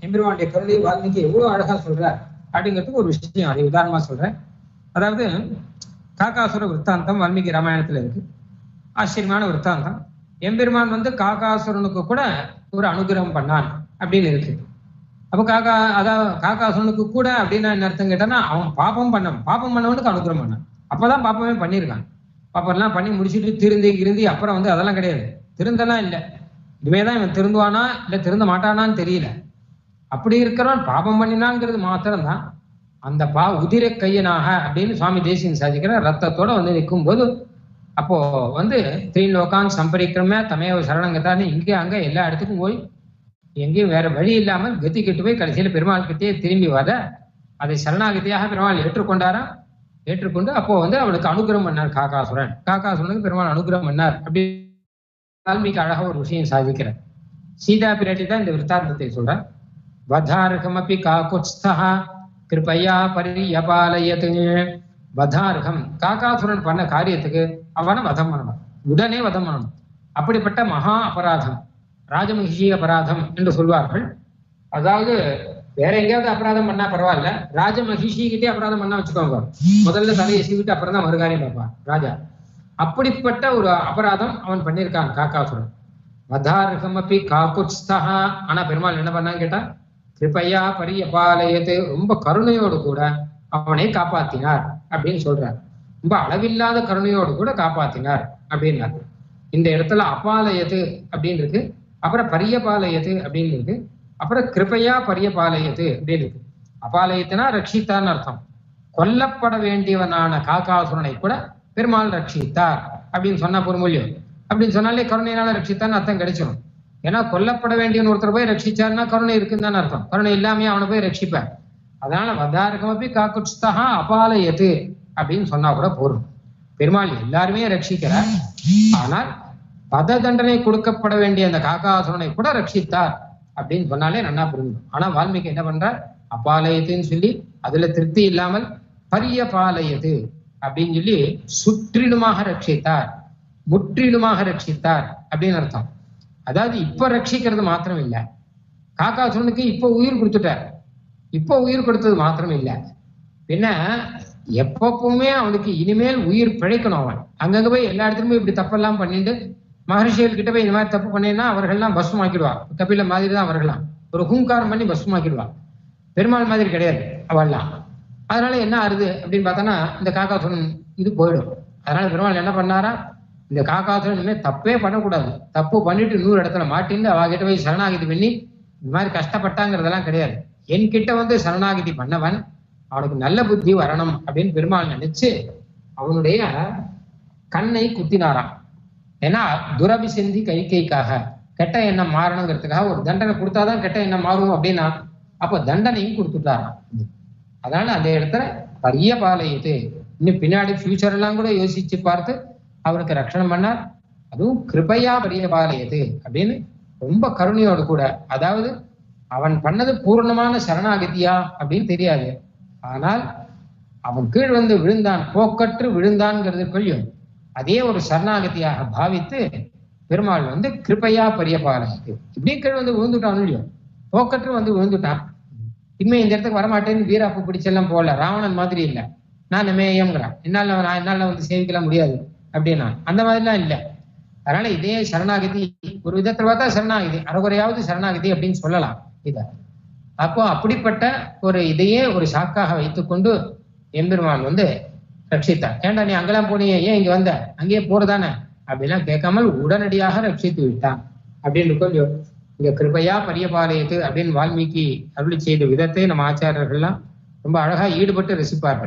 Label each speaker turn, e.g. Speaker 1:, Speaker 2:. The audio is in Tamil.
Speaker 1: எம்பெருமானுடைய கருணை வால்மீகி எவ்வளவு அழகா சொல்றார் அப்படிங்கிறதுக்கு ஒரு விஷயம் அதை உதாரணமா சொல்றேன். அதாவது காக்காசுர விற்த்தாந்தம் வால்மீகி ராமாயணத்துல இருக்கு. ஆச்சரியமான விற்த்தாந்தம் எம்பெருமான் வந்து காக்காசுரனுக்கு கூட ஒரு அனுகிரகம் பண்ணான் அப்படின்னு இருக்கு. அப்ப காக்கா அதாவது காக்காசுரனுக்கு கூட அப்படின்னு என்ன அர்த்தம் கேட்டானா அவன் பாப்பம் பண்ண பாப்பம் பண்ணவனுக்கு அனுகிரகம் பண்ணான். அப்பதான் பாப்பமே பண்ணியிருக்கான். பாப்பெல்லாம் பண்ணி முடிச்சுட்டு திருந்தி இருந்தி அப்புறம் வந்து அதெல்லாம் கிடையாது. திருந்தெல்லாம் இல்லை. இனிமேதான் இவன் திருந்துவானா இல்லை திருந்த மாட்டானான்னு தெரியல. அப்படி இருக்கிறவன் பாபம் பண்ணினாங்கிறது மாத்திரம்தான். அந்த பா உதிர கையனாக அப்படின்னு சுவாமி தேசியன் சாதிக்கிற ரத்தத்தோட வந்து நிற்கும் போது அப்போ வந்து லோகான் சம்பரிக்கிறமே தமையவ சரணங்கத்தான்னு இங்கே அங்கே எல்லா இடத்துக்கும் போய் எங்கேயும் வேற வழி இல்லாமல் கத்தி கெட்டு போய் கடைசியில் பெருமாள் கிட்டே திரும்பி வர அதை சரணாகதியாக பெருமாள் ஏற்றுக்கொண்டாரா? ஏற்றுக்கொண்டு அப்போ வந்து அவளுக்கு அனுகிரகம் பண்ணார் காக்காசுரன் காக்காசுரனுக்கு பெருமாள் அனுகிரகம் பண்ணார். அப்படி வால்மீகி அழகாக ஒரு விஷயம் சாதிக்கிறார். சீதா பிராட்டி தான் இந்த விருத்தாந்தத்தை சொல்றார். வதார்கமபி காக்குத்ஸ்தா கிருபையா பரியபாலயத்து வதார்கம் காக்காசுரன் பண்ண காரியத்துக்கு அவனை வதம் பண்ணணும் உடனே வதம் பண்ணணும் அப்படிப்பட்ட மகா அபராதம் ராஜமகிஷி அபராதம் என்று சொல்வார்கள். அதாவது வேற எங்கேயாவது அபராதம் பண்ணா பரவாயில்ல. ராஜமகிஷி கிட்டே அபராதம் பண்ணா வச்சுக்கோங்க. முதல்ல தலையை சீவிட்டு அப்புறம் தான் மறுகாரியம் பார்ப்பான் ராஜா. அப்படிப்பட்ட ஒரு அபராதம் அவன் பண்ணியிருக்கான் காக்காசுரன் வதார்கமப்பி காக்குத்ஸ்தா ஆனா பெருமாள் என்ன பண்ணான்னு கேட்டா கிருப்பையா பரியபாலயத்து ரொம்ப கருணையோடு கூட அவனை காப்பாத்தினார் அப்படின்னு சொல்றார். ரொம்ப அளவில்லாத கருணையோடு கூட காப்பாத்தினார் அப்படின்னார். இந்த இடத்துல அபாலயத்து அப்படின்னு இருக்கு அப்புறம் பரியபாலயத்து அப்படின்னு இருக்கு அப்புறம் கிருப்பையா பரியபாலயத்து அப்படின்னு இருக்கு. அபாலயத்துனா ரட்சித்தான்னு அர்த்தம். கொல்லப்பட வேண்டியவனான காக்காசுரனை கூட பெருமாள் ரட்சித்தார் அப்படின்னு சொன்னா பொறுமொழியும். அப்படின்னு சொன்னாலே கருணையினால ரட்சித்தான்னு அர்த்தம் கிடைச்சிடும் ஏன்னா கொல்லப்பட வேண்டியவன் ஒருத்தர் போய் ரட்சிச்சாருன்னா கருணை இருக்குன்னு தானே அர்த்தம். கருணை இல்லாமையே அவனை போய் ரட்சிப்பேன். அதனால அப்படி காக்குட்ஸ்தா அபாலயத்து அப்படின்னு சொன்னா கூட போரும் பெருமாள் எல்லாருமே ரட்சிக்கிறார் ஆனால் பத தண்டனை கொடுக்கப்பட வேண்டிய அந்த காக்காசுரனை கூட ரட்சித்தார் அப்படின்னு சொன்னாலே நன்னா புரிஞ்சுடும் ஆனா வால்மீகி என்ன பண்றார்? அபாலயத்துன்னு சொல்லி அதுல திருப்தி இல்லாமல் பரிய பாலயது அப்படின்னு சொல்லி சுற்றிலுமாக ரட்சித்தார். முற்றிலுமாக ரட்சித்தார் அப்படின்னு அர்த்தம். அதாவது இப்ப ரட்சிக்கிறது மாத்திரம் இல்ல காக்காசுரனுக்கு இப்ப உயிர் கொடுத்துட்டார். இப்ப உயிர் கொடுத்தது மாத்திரம் இல்ல பின்ன எப்பப்பவுமே அவனுக்கு இனிமேல் உயிர் பிழைக்கணும் அவன். அங்கங்க போய் எல்லா இடத்துலயும் இப்படி தப்பெல்லாம் பண்ணிட்டு மகர்ஷிகள் கிட்ட போய் இந்த மாதிரி தப்பு பண்ணினா அவர்கள்லாம் பஸ்மாக்கிடுவான் கபில மாதிரி தான் அவர்கள்லாம். ஒரு ஹூங்காரம் பண்ணி பஸ்மாக்கிடுவான் பெருமாள் மாதிரி கிடையாது அவள்லாம். அதனால என்ன ஆறுது அப்படின்னு பார்த்தோன்னா இந்த காக்காசுரன் இது போயிடும். அதனால பெருமாள் என்ன பண்ணாரா? இந்த காக்காசுரன் இனிமேல் தப்பே பண்ணக்கூடாது. தப்பு பண்ணிட்டு நூறு இடத்துல மாட்டின்னு அவகிட்ட போய் சரணாகிதி பண்ணி இந்த மாதிரி கஷ்டப்பட்டாங்கிறதெல்லாம் கிடையாது. என்கிட்ட வந்து சரணாகிதி பண்ணவன் அவனுக்கு நல்ல புத்தி வரணும் அப்படின்னு பெருமாள் நினைச்சு அவனுடைய கண்ணை குத்தினாராம். ஏன்னா துரபிசிந்தி கை கைக்காக கெட்ட எண்ணம் மாறணுங்கிறதுக்காக ஒரு தண்டனை கொடுத்தாதான் கெட்ட எண்ணம் மாறும் அப்படின்னா அப்போ தண்டனையும் கொடுத்துட்டாராம். அதனால அந்த இடத்துல பரிய பாலையுது இன்னும் பின்னாடி ஃபியூச்சர் எல்லாம் கூட யோசிச்சு பார்த்து அவருக்கு ரட்சணம் பண்ணார். அதுவும் கிருபையா பரிய பாலையது அப்படின்னு ரொம்ப கருணையோடு கூட அதாவது அவன் பண்ணது பூர்ணமான சரணாகதியா அப்படின்னு தெரியாது. ஆனால் அவன் கீழ் வந்து விழுந்தான் போக்கற்று விழுந்தான்ங்கிறது கொள்ளும் அதே ஒரு சரணாகதியாக பாவித்து பெருமாள் வந்து கிருப்பையா பரியபாலயது இப்படி கீழ் வந்து விழுந்துட்டான் இல்லையோ? போக்கற்று வந்து விழுந்துட்டான். இனிமே இந்த இடத்துக்கு வரமாட்டேன்னு வீராப்பு பிடிச்செல்லாம் போகல. ராவணன் மாதிரி இல்லை. நான் மேயம்ங்கிறான் என்னால நான் என்னால வந்து சேவிக்கலாம் முடியாது. அப்படின்னா அந்த மாதிரிலாம் இல்லை. அதனால இதே சரணாகதி ஒரு விதத்துல பார்த்தா சரணாகதி அறகுறையாவது சரணாகதி அப்படின்னு சொல்லலாம் இத. அப்போ அப்படிப்பட்ட ஒரு இதையே ஒரு சாக்காக வைத்துக்கொண்டு எம்பெருமான் வந்து ரட்சித்தார். ஏன்டா நீ அங்கெல்லாம் போனீங்க ஏன் இங்க வந்த? அங்கேயே போறதானே? அப்படிலாம் கேட்காமல் உடனடியாக ரட்சித்து விட்டான். அப்படின்னு கொஞ்சம் இங்க கிருபையா பரியபாலயத்து அப்படின்னு வால்மீகி அருளி செய்த விதத்தை நம்ம ஆச்சாரியர்கள்லாம் ரொம்ப அழகா ஈடுபட்டு ரசிப்பார்கள்.